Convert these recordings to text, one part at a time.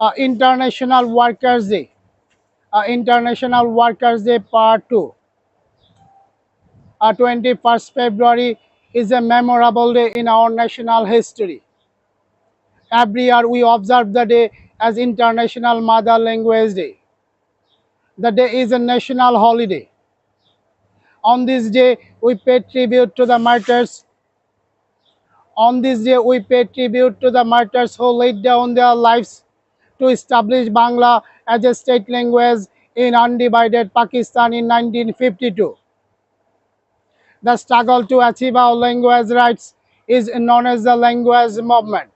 Uh, International Workers' Day. Uh, International Workers' Day Part 2. Uh, 21st February is a memorable day in our national history. Every year we observe the day as International Mother Language Day. The day is a national holiday. On this day, we pay tribute to the martyrs on this day, we pay tribute to the martyrs who laid down their lives to establish Bangla as a state language in undivided Pakistan in 1952. The struggle to achieve our language rights is known as the language movement.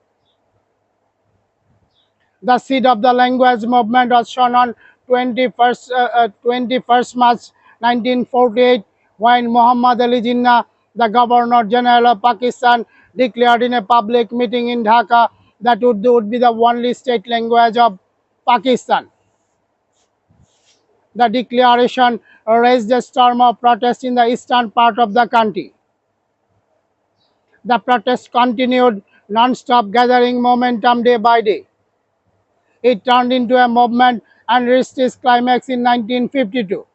The seed of the language movement was shown on 21st, uh, uh, 21st March 1948 when Muhammad Ali Jinnah, the Governor General of Pakistan, declared in a public meeting in Dhaka that Urdu would be the only state language of Pakistan. The declaration raised a storm of protest in the eastern part of the country. The protest continued non-stop gathering momentum day by day. It turned into a movement and reached its climax in 1952.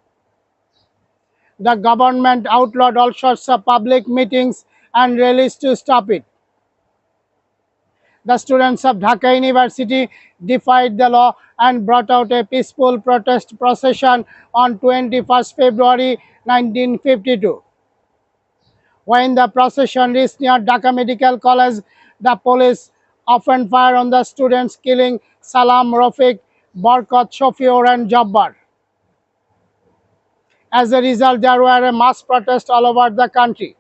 The government outlawed all sorts of public meetings and rallies to stop it. The students of Dhaka University defied the law and brought out a peaceful protest procession on 21st February 1952. When the procession reached near Dhaka Medical College, the police opened fire on the students, killing Salam Rafiq, Barkat Shofior, and Jabbar. As a result, there were a mass protest all over the country,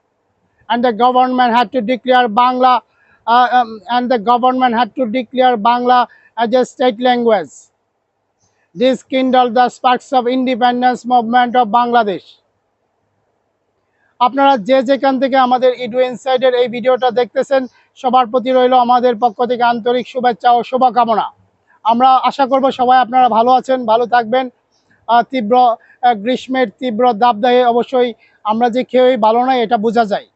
and the government had to declare Bangla, uh, um, and the government had to declare Bangla as a state language. This kindled the sparks of independence movement of Bangladesh. আপনারা যে যেখান থেকে আমাদের edu ইনসাইডের এই ভিডিওটা দেখতেছেন সবার প্রতি রইল আমাদের পক্ষ থেকে আন্তরিক শুভেচ্ছা ও শুভকামনা আমরা আশা করব সবাই আপনারা ভালো আছেন ভালো থাকবেন তীব্র গ্রীষ্মের তীব্র দাবদাহে অবশ্যই আমরা যে কেউই ভালো নয় এটা বোঝা যায়।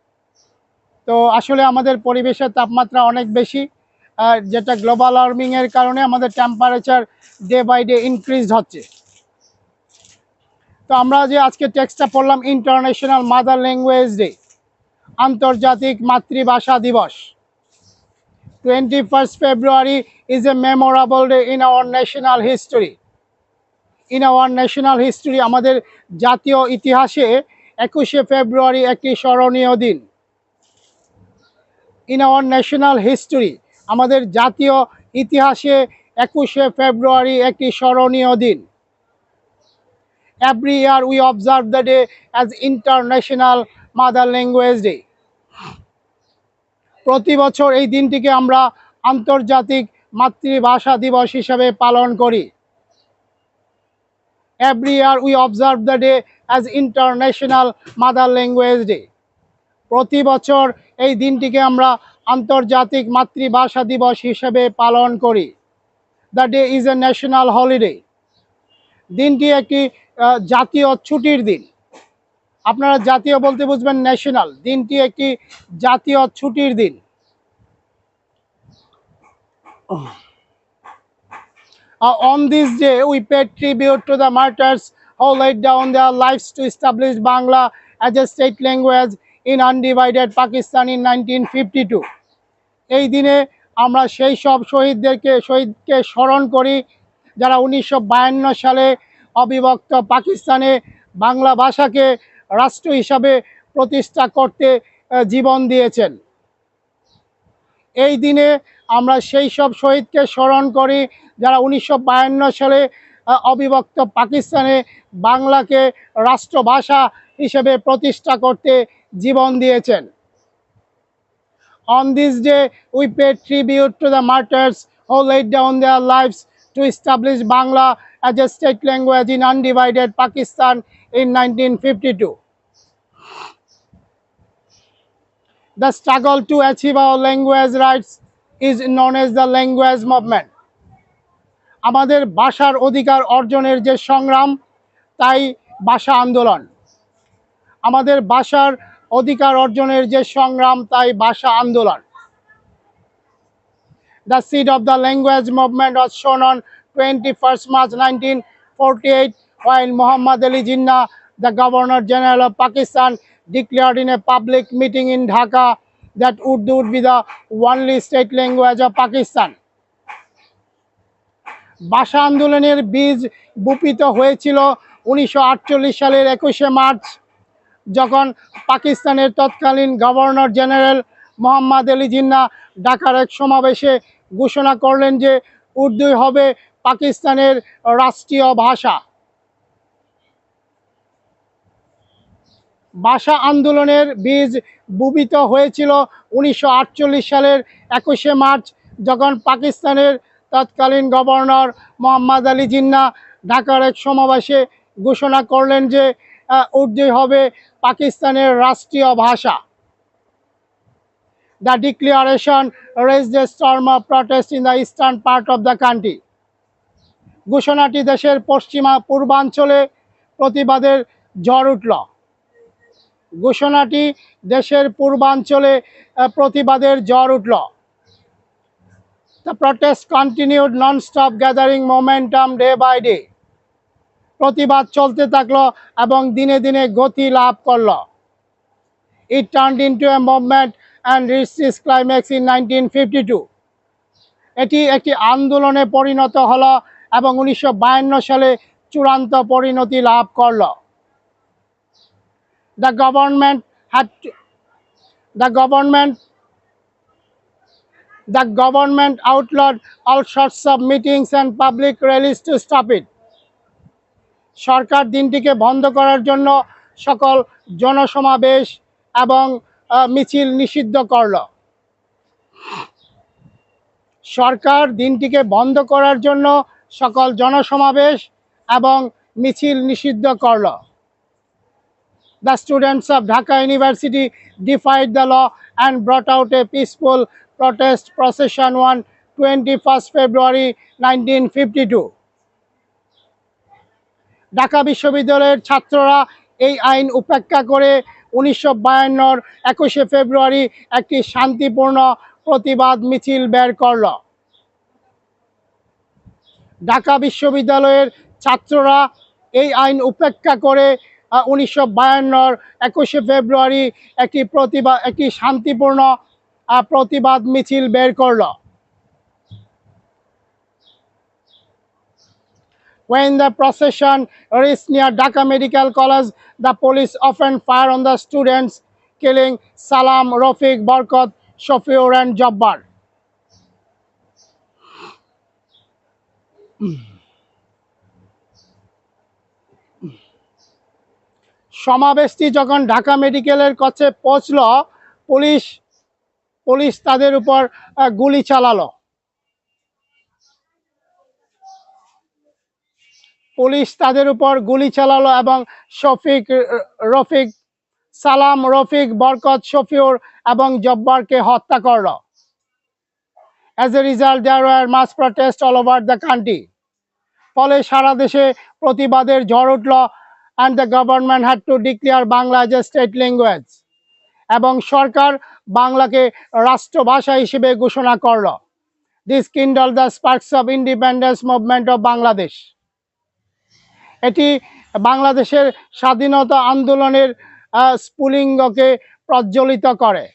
তো আসলে আমাদের পরিবেশের তাপমাত্রা অনেক বেশি আহ, যেটা গ্লোবাল ওয়ার্মিংয়ের কারণে আমাদের temperature day by day increase হচ্ছে। তো আমরা যে আজকে টেক্সটটা পড়লাম ইন্টারন্যাশনাল মাদার ল্যাঙ্গুয়েজ ডে আন্তর্জাতিক মাতৃভাষা দিবস। Twenty first February is a memorable day in our national history in our national history আমাদের জাতীয় ইতিহাসে একুশে ফেব্রুয়ারি একটি স্মরণীয় দিন। ইন আওয়ার ন্যাশনাল হিস্টোরি আমাদের জাতীয় ইতিহাসে একুশে ফেব্রুয়ারি একটি স্মরণীয় দিন। Every year we observe the day as international mother language day প্রতি বছর এই দিনটিকে আমরা আন্তর্জাতিক মাতৃভাষা দিবস হিসেবে পালন করি। Every year we observe the day as international mother language day. প্রতি বছর এই দিনটিকে আমরা আন্তর্জাতিক মাতৃভাষা দিবস হিসেবে পালন করি। The day is a national holiday দিনটি একটি জাতীয় ছুটির দিন। আপনারা জাতীয় বলতে বুঝবেন ন্যাশনাল দিনটি একটি জাতীয় ছুটির দিন। On this day, we pay tribute to the martyrs who laid down their lives to establish Bangla as a state language in undivided Pakistan in 1952. এই দিনে আমরা সেই সব শহীদদেরকে শহীদকে স্মরণ করি যারা উনিশশো বায়ান্ন সালে অবিভক্ত পাকিস্তানে বাংলা ভাষাকে রাষ্ট্র হিসাবে প্রতিষ্ঠা করতে জীবন দিয়েছেন এই দিনে আমরা সেই সব শহীদকে স্মরণ করি যারা উনিশশো বায়ান্ন সালে অবিভক্ত পাকিস্তানে বাংলাকে রাষ্ট্রভাষা হিসেবে প্রতিষ্ঠা করতে জীবন দিয়েছেন। On this day we pay tribute to the martyrs who laid down their lives to establish Bangla as a state language in undivided Pakistan in nineteen fifty two the struggle to achieve our language rights is known as the language movement আমাদের ভাষার অধিকার অর্জনের যে সংগ্রাম, তাই ভাষা আন্দোলন। আমাদের ভাষার অধিকার অর্জনের যে সংগ্রাম, তাই ভাষা আন্দোলন। The seed of the language movement of sown on twenty first March nineteen forty eight when Mohammad Ali Jinnah the governor general of Pakistan declared in a public meeting in Dhaka that Urdu would be the only state language of Pakistan. ভাষা আন্দোলনের বীজ বপিত হয়েছিল উনিশশো আটচল্লিশ সালের একুশে March, যখন পাকিস্তানের তৎকালীন গভর্নর জেনারেল মোহাম্মদ আলী জিন্না ঢাকার এক সমাবেশে ঘোষণা করলেন যে উর্দুই হবে পাকিস্তানের রাষ্ট্রীয় ভাষা ভাষা আন্দোলনের বীজ বুবিত হয়েছিল উনিশশো আটচল্লিশ সালের একুশে মার্চ, যখন পাকিস্তানের তৎকালীন গভর্নর মোহাম্মদ আলী জিন্না ঢাকার এক সমাবেশে ঘোষণা করলেন যে উর্দু হবে পাকিস্তানের রাষ্ট্রীয় ভাষা The declaration raised a storm of protest in the eastern part of the country. ঘোষণাটি দেশের পশ্চিমা পূর্বাঞ্চলে প্রতিবাদের ঝড় উঠল ঘোষণাটি দেশের পূর্বাঞ্চলে প্রতিবাদের জ্বর উঠল। The protest continued nonstop gathering momentum day by day প্রতিবাদ চলতে থাকল এবং দিনে দিনে গতি লাভ করল। It turn into a movement and reached climax in nineteen এটি একটি আন্দোলনে পরিণত হল এবং উনিশশো বায়ান্ন সালে চূড়ান্ত পরিণতি লাভ করল। The government had to, the government the government outlawed all sorts of meetings and public rallies to stop it. সরকার দিনটিকে বন্ধ করার জন্য সকল জনসমাবেশ এবং মিছিল নিষিদ্ধ করল সরকার দিনটিকে বন্ধ করার জন্য সকল জনসমাবেশ এবং মিছিল নিষিদ্ধ করল The students of Dhaka University defied the law and brought out a peaceful protest procession on 21st February 1952. Dhaka বিশ্ববিদ্যালয়ের ছাত্ররা এই আইন উপেক্ষা করে উনিশশো বায়ান্নর একুশে ফেব্রুয়ারি একটি শান্তিপূর্ণ প্রতিবাদ মিছিল বের করল ঢাকা বিশ্ববিদ্যালয়ের ছাত্ররা এই আইন উপেক্ষা করে উনিশশো বায়ান্নর একুশে ফেব্রুয়ারি একটি প্রতিবাদ একটি শান্তিপূর্ণ প্রতিবাদ মিছিল বের করল When the procession reached near Dhaka Medical College, the police often fired on the students, killing Salam, Rafiq, Barkat, Shafiur, and Jabbar. সমাবেশটি যখন ঢাকা মেডিকেলের কাছে পৌঁছল, পুলিশ পুলিশ তাদের উপর গুলি চালালো। পুলিশ তাদের উপর গুলি চালালো এবং শফিক, রফিক, সালাম, রফিক, বরকত, শফিউর এবং জব্বারকে হত্যা করল। As a result there was mass protest all over the country ফলে সারা দেশে প্রতিবাদের ঝড় উঠল and the government had to declare Bangla as a state language. এবং সরকার বাংলাকে রাষ্ট্রভাষা হিসেবে ঘোষণা করল। This kindle the sparks of independence movement of Bangladesh এটি বাংলাদেশের স্বাধীনতা আন্দোলনের স্পুলিঙ্গকে প্রজ্বলিত করে।